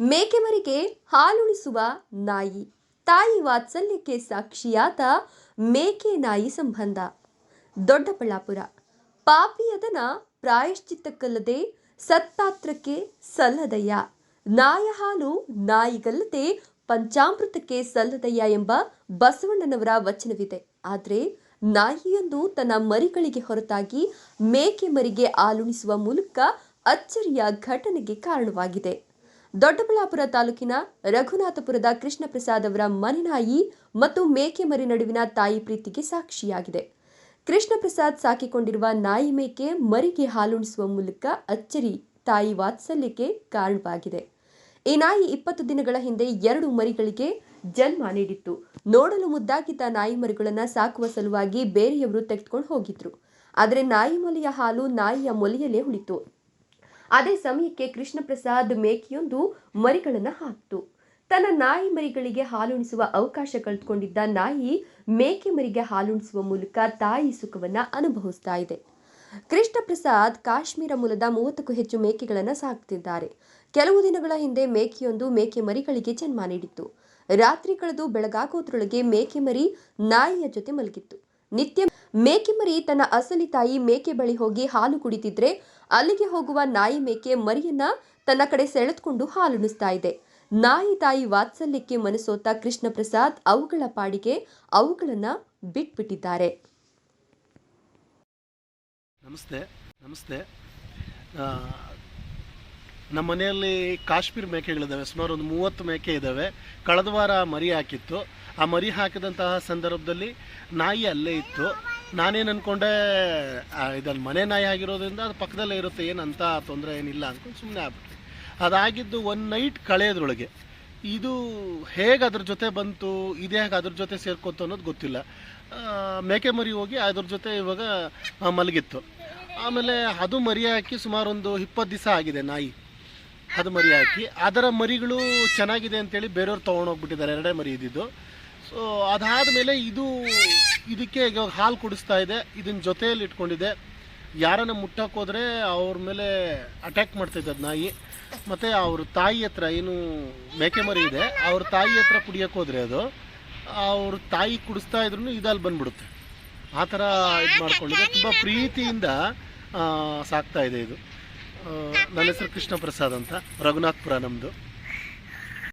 ಮೇಕೆಮರಿಗೆ ಹಾಲುಣಿಸುವ ನಾಯಿ. ತಾಯಿ ವಾತ್ಸಲ್ಯಕ್ಕೆ ಸಾಕ್ಷಿಯಾದ ಮೇಕೆ ನಾಯಿ ಸಂಬಂಧ. ದೊಡ್ಡಬಳ್ಳಾಪುರ. ಪಾಪಿಯದನ ಪ್ರಾಯಶ್ಚಿತ್ತಕ್ಕಲ್ಲದೆ ಸತ್ಪಾತ್ರಕ್ಕೆ ಸಲ್ಲದಯ್ಯ. ನಾಯ ಹಾಲು ನಾಯಿಗಲ್ಲದೆ ಪಂಚಾಮೃತಕ್ಕೆ ಸಲ್ಲದಯ್ಯ ಎಂಬ ಬಸವಣ್ಣನವರ ವಚನವಿದೆ. ಆದರೆ ನಾಯಿಯೊಂದು ತನ್ನ ಮರಿಗಳಿಗೆ ಹೊರತಾಗಿ ಮೇಕೆ ಮರಿಗೆ ಹಾಲುಣಿಸುವ ಮೂಲಕ ಅಚ್ಚರಿಯ ಘಟನೆಗೆ ಕಾರಣವಾಗಿದೆ. ದೊಡ್ಡಬಳ್ಳಾಪುರ ತಾಲೂಕಿನ ರಘುನಾಥಪುರದ ಕೃಷ್ಣ ಪ್ರಸಾದ್ ಅವರ ಮನೆನಾಯಿ ಮತ್ತು ಮೇಕೆ ಮರಿ ನಡುವಿನ ತಾಯಿ ಪ್ರೀತಿಗೆ ಸಾಕ್ಷಿಯಾಗಿದೆ. ಕೃಷ್ಣ ಪ್ರಸಾದ್ ಸಾಕಿಕೊಂಡಿರುವ ನಾಯಿ ಮೇಕೆ ಮರಿಗೆ ಹಾಲುಣಿಸುವ ಮೂಲಕ ಅಚ್ಚರಿ ತಾಯಿ ವಾತ್ಸಲ್ಯಕ್ಕೆ ಕಾರಣವಾಗಿದೆ. ಈ ನಾಯಿ ಇಪ್ಪತ್ತು ದಿನಗಳ ಹಿಂದೆ ಎರಡು ಮರಿಗಳಿಗೆ ಜನ್ಮ ನೀಡಿತ್ತು. ನೋಡಲು ಮುದ್ದಾಗಿದ್ದ ನಾಯಿ ಮರಿಗಳನ್ನು ಸಾಕುವ ಸಲುವಾಗಿ ಬೇರೆಯವರು ತೆಗೆದುಕೊಂಡು ಹೋಗಿದ್ರು. ಆದರೆ ನಾಯಿ ಮೊಲೆಯ ಹಾಲು ನಾಯಿಯ ಮೊಲೆಯಲ್ಲೇ ಉಳಿತು. ಅದೇ ಸಮಯಕ್ಕೆ ಕೃಷ್ಣ ಪ್ರಸಾದ್ ಮೇಕೆಯೊಂದು ಮರಿಗಳನ್ನು ಹಾಕ್ತು. ತನ್ನ ನಾಯಿ ಮರಿಗಳಿಗೆ ಹಾಲುಣಿಸುವ ಅವಕಾಶ ಕಳೆದುಕೊಂಡಿದ್ದ ನಾಯಿ ಮೇಕೆ ಮರಿಗೆ ಹಾಲುಣಿಸುವ ಮೂಲಕ ತಾಯಿ ಸುಖವನ್ನು ಅನುಭವಿಸ್ತಾ ಇದೆ. ಕೃಷ್ಣ ಪ್ರಸಾದ್ ಕಾಶ್ಮೀರ ಮೂಲದ ಮೂವತ್ತಕ್ಕೂ ಹೆಚ್ಚು ಮೇಕೆಗಳನ್ನು ಸಾಕ್ತಿದ್ದಾರೆ. ಕೆಲವು ದಿನಗಳ ಹಿಂದೆ ಮೇಕೆಯೊಂದು ಮೇಕೆ ಮರಿಗಳಿಗೆ ಜನ್ಮ ನೀಡಿತ್ತು. ರಾತ್ರಿ ಕಳೆದು ಬೆಳಗಾಗೋದ್ರೊಳಗೆ ಮೇಕೆ ಮರಿ ನಾಯಿಯ ಜೊತೆ ಮಲಗಿತ್ತು. ನಿತ್ಯ ಮೇಕೆ ಮರಿ ತನ್ನ ಅಸಲಿ ತಾಯಿ ಮೇಕೆ ಬಳಿ ಹೋಗಿ ಹಾಲು ಕುಡಿತಿದ್ರೆ ಅಲ್ಲಿಗೆ ಹೋಗುವ ನಾಯಿ ಮೇಕೆ ಮರಿಯನ್ನ ತನ್ನ ಕಡೆ ಸೆಳೆದುಕೊಂಡು ಹಾಲುಣಿಸ್ತಾ ಇದೆ. ನಾಯಿ ತಾಯಿ ವಾತ್ಸಲ್ಯಕ್ಕೆ ಮನಸೋತ ಕೃಷ್ಣ ಪ್ರಸಾದ್ ಅವುಗಳ ಪಾಡಿಗೆ ಅವುಗಳನ್ನ ಬಿಟ್ಬಿಟ್ಟಿದ್ದಾರೆ. ನಮಸ್ತೆ ನಮಸ್ತೆ. ನಮ್ಮ ಮನೆಯಲ್ಲಿ ಕಾಶ್ಮೀರ್ ಮೇಕೆಗಳಿದ್ದಾವೆ. ಸುಮಾರು ಒಂದು ಮೂವತ್ತು ಮೇಕೆ ಇದ್ದಾವೆ. ಕಳೆದ ವಾರ ಮರಿ ಹಾಕಿತ್ತು. ಆ ಮರಿ ಹಾಕಿದಂತಹ ಸಂದರ್ಭದಲ್ಲಿ ನಾಯಿ ಅಲ್ಲೇ ಇತ್ತು. ನಾನೇನು ಅಂದ್ಕೊಂಡೆ ಇದನ್ನು ಮನೆ ನಾಯಿ ಆಗಿರೋದ್ರಿಂದ ಅದು ಪಕ್ಕದಲ್ಲೇ ಇರುತ್ತೆ, ಏನಂತ ತೊಂದರೆ ಏನಿಲ್ಲ ಅಂದ್ಕೊಂಡು ಸುಮ್ಮನೆ ಆಗ್ಬಿಟ್ಟೆ. ಅದಾಗಿದ್ದು ಒನ್ ನೈಟ್ ಕಳೆಯೋದ್ರೊಳಗೆ, ಇದು ಹೇಗೆ ಅದ್ರ ಜೊತೆ ಬಂತು, ಇದು ಹೇಗೆ ಅದ್ರ ಜೊತೆ ಸೇರ್ಕೊತು ಅನ್ನೋದು ಗೊತ್ತಿಲ್ಲ. ಮೇಕೆ ಮರಿ ಹೋಗಿ ಅದ್ರ ಜೊತೆ ಇವಾಗ ಮಲಗಿತ್ತು. ಆಮೇಲೆ ಅದು ಮರಿ ಹಾಕಿ ಸುಮಾರು ಒಂದು ಇಪ್ಪತ್ತು ದಿವಸ ಆಗಿದೆ ನಾಯಿ. ಅದು ಮರಿ ಹಾಕಿ, ಅದರ ಮರಿಗಳು ಚೆನ್ನಾಗಿದೆ ಅಂತೇಳಿ ಬೇರೆಯವ್ರು ತೊಗೊಂಡೋಗ್ಬಿಟ್ಟಿದ್ದಾರೆ ಎರಡೇ ಮರಿ ಇದ್ದಿದ್ದು. ಸೊ ಅದಾದಮೇಲೆ ಇದು ಇದಕ್ಕೆ ಇವಾಗ ಹಾಲು ಕುಡಿಸ್ತಾ ಇದೆ. ಇದನ್ನ ಜೊತೆಯಲ್ಲಿ ಇಟ್ಕೊಂಡಿದೆ. ಯಾರನ್ನ ಮುಟ್ಟಕ್ಕೆ ಹೋದರೆ ಅವ್ರ ಮೇಲೆ ಅಟ್ಯಾಕ್ ಮಾಡ್ತೈತೆ ಅದು ನಾಯಿ. ಮತ್ತು ಅವ್ರ ತಾಯಿ ಹತ್ರ ಏನು ಮೇಕೆ ಮರಿ ಇದೆ, ಅವ್ರ ತಾಯಿ ಹತ್ರ ಕುಡಿಯಕ್ಕೆ ಹೋದರೆ ಅದು, ಅವ್ರ ತಾಯಿ ಕುಡಿಸ್ತಾ ಇದ್ರು ಇದಲ್ಲಿ ಬಂದ್ಬಿಡುತ್ತೆ. ಆ ಥರ ಇದು ಮಾಡ್ಕೊಂಡಿದೆ. ತುಂಬ ಪ್ರೀತಿಯಿಂದ ಸಾಕ್ತಾ ಇದೆ ಇದು. ನನ್ನ ಹೆಸರು ಕೃಷ್ಣ ಪ್ರಸಾದ್ ಅಂತ, ರಘುನಾಥ್ಪುರ ನಮ್ಮದು